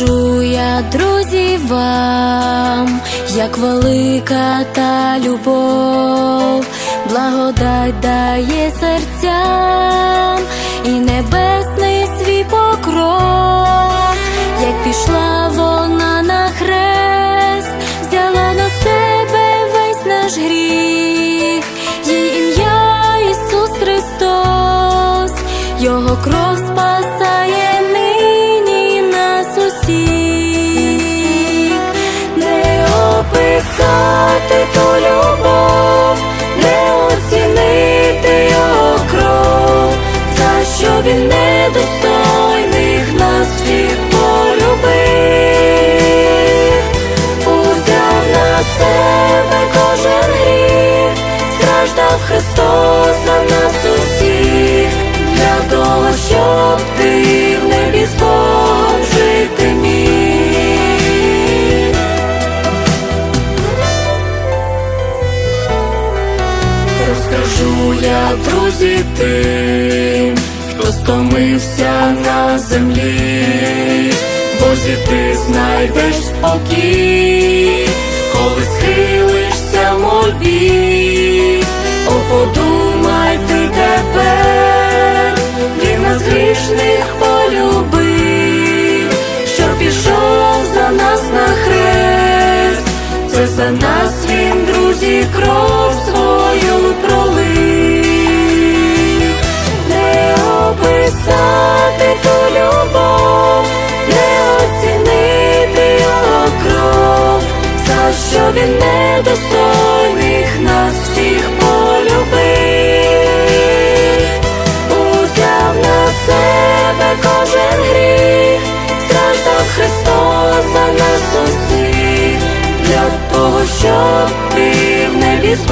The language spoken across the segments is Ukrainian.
Розкажу я, друзі, вам, як велика та любов, благодать дає серцям Розкажу я, друзі, тим, хто стомився на землі, Бозі ти знайдеш спокій, коли схилишся мольбі, о, подумай ти тепер, він нас грішних полюбив, що пішов за нас на хрест, це за нас він, друзі, кров свою пролив, щоб ти в небі з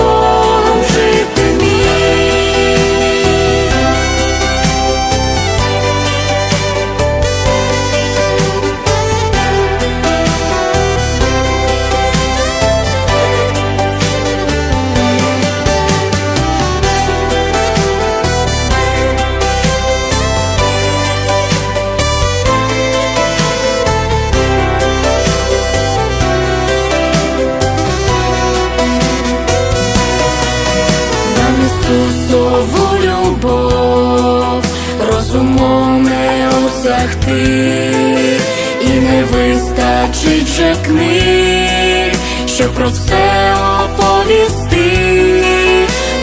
не осягти, і не вистачить же книг, щоб про все оповісти,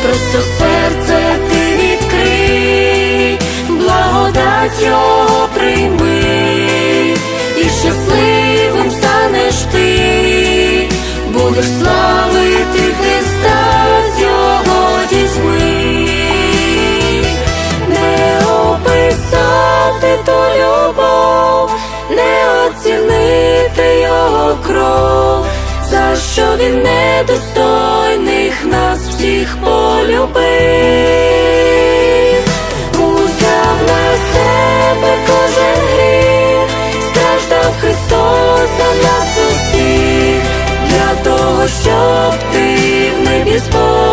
просто серце ти відкрий, благодать його прийми, і щасливим станеш ти, будеш славити кров, за що він недостойних нас всіх полюбив, узяв на себе кожен гріх, страждав Христос за нас усіх, для того, щоб ти в небі збор.